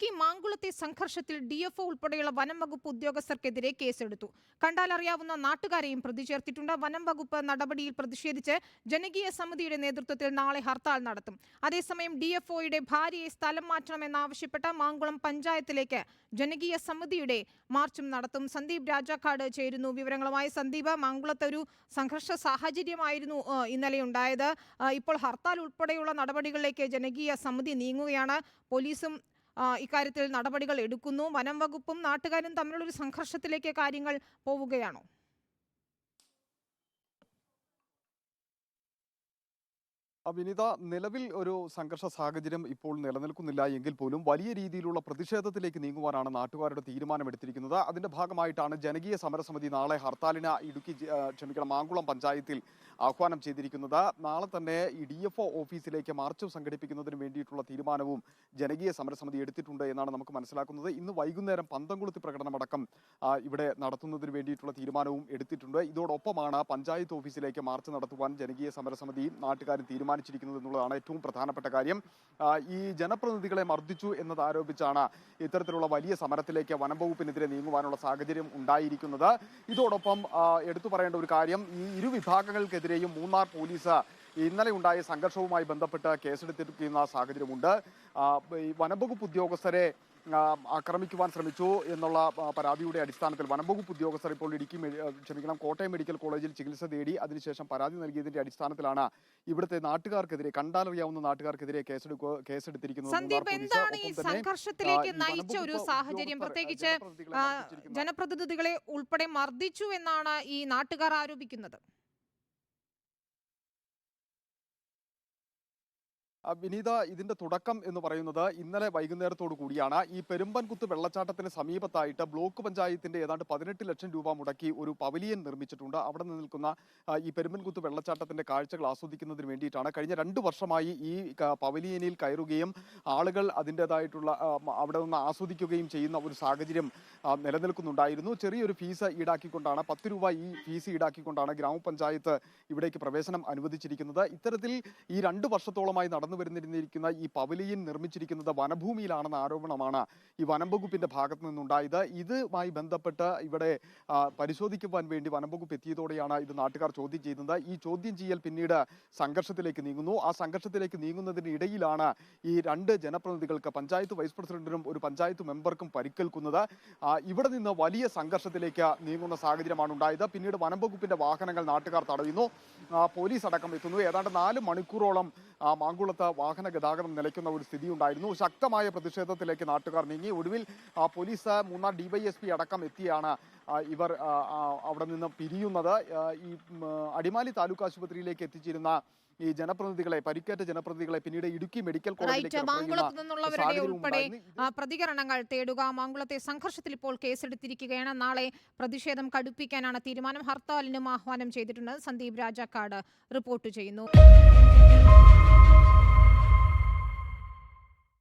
ഇടുക്കി മാങ്കുളത്തെ സംഘർഷത്തിൽ D F ഉൾപ്പെടെയുള്ള വനം വകുപ്പ് ഉദ്യോഗസ്ഥർക്കെതിരെ കേസെടുത്തു. കണ്ടാലറിയാവുന്ന നാട്ടുകാരെയും പ്രതി ചേർത്തിട്ടുണ്ട്. വനം വകുപ്പ് നടപടിയിൽ പ്രതിഷേധിച്ച് ജനകീയ സമിതിയുടെ നേതൃത്വത്തിൽ നാളെ ഹർത്താൽ നടത്തും. അതേസമയം ഡി എഫ് ഒയുടെ ഭാര്യയെ സ്ഥലം മാറ്റണമെന്നാവശ്യപ്പെട്ട് മാങ്കുളം പഞ്ചായത്തിലേക്ക് ജനകീയ സമിതിയുടെ മാർച്ചും നടത്തും. സന്ദീപ് രാജാക്കാട് ചേരുന്നു വിവരങ്ങളുമായി. സന്ദീപ് മാങ്കുളത്ത് ഒരു സംഘർഷ സാഹചര്യമായിരുന്നു ഇന്നലെ ഉണ്ടായത് ഇപ്പോൾ ഹർത്താൽ ഉൾപ്പെടെയുള്ള നടപടികളിലേക്ക് ജനകീയ സമിതി നീങ്ങുകയാണ്. പോലീസും ഇക്കാര്യത്തിൽ നടപടികൾ എടുക്കുന്നു. വനം വകുപ്പും നാട്ടുകാരും തമ്മിലുള്ള ഒരു സംഘർഷത്തിലേക്ക് കാര്യങ്ങൾ പോവുകയാണോ? ആ, വിനിത നിലവിൽ ഒരു സംഘർഷ സാഹചര്യം ഇപ്പോൾ നിലനിൽക്കുന്നില്ല എങ്കിൽ പോലും വലിയ രീതിയിലുള്ള പ്രതിഷേധത്തിലേക്ക് നീങ്ങുവാനാണ് നാട്ടുകാരുടെ തീരുമാനമെടുത്തിരിക്കുന്നത്. അതിന്റെ ഭാഗമായിട്ടാണ് ജനകീയ സമരസമിതി നാളെ ഹർത്താലിന് ഇടുക്കി ക്ഷമിക്കണം മാങ്കുളം പഞ്ചായത്തിൽ ആഹ്വാനം ചെയ്തിരിക്കുന്നത്. നാളെ തന്നെ ഈ ഡി എഫ് ഓഫീസിലേക്ക് മാർച്ച് സംഘടിപ്പിക്കുന്നതിന് വേണ്ടിയിട്ടുള്ള തീരുമാനവും ജനകീയ സമരസമിതി എടുത്തിട്ടുണ്ട് എന്നാണ് നമുക്ക് മനസ്സിലാക്കുന്നത്. ഇന്ന് വൈകുന്നേരം പന്തംകുളത്ത് പ്രകടനമടക്കം ഇവിടെ നടത്തുന്നതിന് വേണ്ടിയിട്ടുള്ള തീരുമാനവും എടുത്തിട്ടുണ്ട്. ഇതോടൊപ്പമാണ് പഞ്ചായത്ത് ഓഫീസിലേക്ക് മാർച്ച് നടത്തുവാൻ ജനകീയ സമരസമിതിയും നാട്ടുകാരും തീരുമാനിച്ചിരിക്കുന്നത് എന്നുള്ളതാണ് ഏറ്റവും പ്രധാനപ്പെട്ട കാര്യം. ഈ ജനപ്രതിനിധികളെ മർദ്ദിച്ചു എന്നത് ആരോപിച്ചാണ് ഇത്തരത്തിലുള്ള വലിയ സമരത്തിലേക്ക് വനം വകുപ്പിനെതിരെ നീങ്ങുവാനുള്ള സാഹചര്യം ഉണ്ടായിരിക്കുന്നത്. ഇതോടൊപ്പം എടുത്തു പറയേണ്ട ഒരു കാര്യം ഈ ഇരു വിഭാഗങ്ങൾക്കെതിരെയും മൂന്നാർ പോലീസ് ഇന്നലെ ഉണ്ടായ സംഘർഷവുമായി ബന്ധപ്പെട്ട് കേസെടുത്തിരിക്കുന്ന സാഹചര്യമുണ്ട്. വനംവകുപ്പ് ഉദ്യോഗസ്ഥരെ ആക്രമിക്കുവാൻ ശ്രമിച്ചു എന്നുള്ള പരാതിയുടെ അടിസ്ഥാനത്തിൽ വനംവകുപ്പ് ഉദ്യോഗസ്ഥർ ഇപ്പോൾ ഇടുക്കി ക്ഷമിക്കണം കോട്ടയം മെഡിക്കൽ കോളേജിൽ ചികിത്സ തേടി അതിനുശേഷം പരാതി നൽകിയതിന്റെ അടിസ്ഥാനത്തിലാണ് ഇവിടുത്തെ നാട്ടുകാർക്കെതിരെ കണ്ടാലറിയാവുന്ന നാട്ടുകാർക്കെതിരെ കേസെടുക്കുക കേസെടുത്തിരിക്കുന്നത് സന്ദീപ് എന്താണ് ഈ സംഘർഷത്തിലേക്ക് നയിച്ച ഒരു സാഹചര്യം? പ്രത്യേകിച്ച് ജനപ്രതിനിധികളെ ഉൾപ്പെടെ മർദ്ദിച്ചു എന്നാണ് ഈ നാട്ടുകാർ ആരോപിക്കുന്നത്. വിനീത ഇതിന്റെ തുടക്കം എന്ന് പറയുന്നത് ഇന്നലെ വൈകുന്നേരത്തോടു കൂടിയാണ്. ഈ പെരുമ്പൻകുത്ത് വെള്ളച്ചാട്ടത്തിന് സമീപത്തായിട്ട് ബ്ലോക്ക് പഞ്ചായത്തിന്റെ ഏതാണ്ട് പതിനെട്ട് ലക്ഷം രൂപ മുടക്കി ഒരു പവലിയൻ നിർമ്മിച്ചിട്ടുണ്ട്. അവിടെ നിൽക്കുന്ന ഈ പെരുമ്പൻകുത്ത് വെള്ളച്ചാട്ടത്തിന്റെ കാഴ്ചകൾ ആസ്വദിക്കുന്നതിന് വേണ്ടിയിട്ടാണ് കഴിഞ്ഞ രണ്ട് വർഷമായി ഈ പവലിയനിൽ കയറുകയും ആളുകൾ അതിന്റെതായിട്ടുള്ള അവിടെ നിന്ന് ആസ്വദിക്കുകയും ചെയ്യുന്ന ഒരു സാഹചര്യം നിലനിൽക്കുന്നുണ്ടായിരുന്നു. ചെറിയൊരു ഫീസ് ഈടാക്കിക്കൊണ്ടാണ് പത്ത് രൂപ ഈ ഫീസ് ഈടാക്കിക്കൊണ്ടാണ് ഗ്രാമപഞ്ചായത്ത് ഇവിടേക്ക് പ്രവേശനം അനുവദിച്ചിരിക്കുന്നത്. ഇത്തരത്തിൽ ഈ രണ്ട് വർഷത്തോളമായി നടന്നു വരുന്നിരിക്കുന്ന ഈ പവലിയൻ നിർമ്മിച്ചിരിക്കുന്നത് വനഭൂമിയിലാണെന്ന ആരോപണമാണ് ഈ വനം വകുപ്പിന്റെ ഭാഗത്തു നിന്നുണ്ടായത്. ഇതുമായി ബന്ധപ്പെട്ട് ഇവിടെ പരിശോധിക്കുവാൻ വേണ്ടി വനം വകുപ്പ് എത്തിയതോടെയാണ് ഇത് നാട്ടുകാർ ചോദ്യം ചെയ്യുന്നത് ഈ ചോദ്യം ചെയ്യൽ പിന്നീട് സംഘർഷത്തിലേക്ക് നീങ്ങുന്നു. ആ സംഘർഷത്തിലേക്ക് നീങ്ങുന്നതിന് ഇടയിലാണ് ഈ രണ്ട് ജനപ്രതിനിധികൾക്ക് പഞ്ചായത്ത് വൈസ് പ്രസിഡന്റിനും ഒരു പഞ്ചായത്ത് മെമ്പർക്കും പരിക്കേൽക്കുന്നത്. ഇവിടെ നിന്ന് വലിയ സംഘർഷത്തിലേക്ക് നീങ്ങുന്ന സാഹചര്യമാണ് ഉണ്ടായത്. പിന്നീട് വനം വകുപ്പിന്റെ വാഹനങ്ങൾ നാട്ടുകാർ തടയുന്നു. പോലീസ് അടക്കം എത്തുന്നു. ഏതാണ്ട് നാല് മണിക്കൂറോളം മാങ്കുളത്ത് വാഹന ഗതാഗതം നിലയ്ക്കുന്ന ഒരു സ്ഥിതി ഉണ്ടായിരുന്നു ശക്തമായ പ്രതിഷേധത്തിലേക്ക് നാട്ടുകാർ നീങ്ങി. ഒടുവിൽ പോലീസ് മൂന്നാർ ഡിവൈഎസ്പി അടക്കം എത്തിയാണ് ഇവർ അവിടെ നിന്ന് പിരിയുന്നത്. ഈ അടിമാലി താലൂക്ക് ആശുപത്രിയിലേക്ക് എത്തിച്ചിരുന്ന ഈ ജനപ്രതിനിധികളെ പരിക്കേറ്റ ജനപ്രതിനിധികളെ പിന്നീട് ഇടുക്കി മെഡിക്കൽ കോളേജിലേക്ക് മാങ്കുളത്ത് നിന്നുള്ളവരുടെ ഉൾപ്പെടെ പ്രതികരണങ്ങൾ തേടുക മാങ്കുളത്തെ സംഘർഷത്തിൽ ഇപ്പോൾ കേസെടുത്തിരിക്കുകയാണ്. നാളെ പ്രതിഷേധം കടുപ്പിക്കാനാണ് തീരുമാനം. ഹർത്താലിനും ആഹ്വാനം ചെയ്തിട്ടുണ്ട്. സന്ദീപ് രാജാക്കാട് റിപ്പോർട്ട് ചെയ്യുന്നു.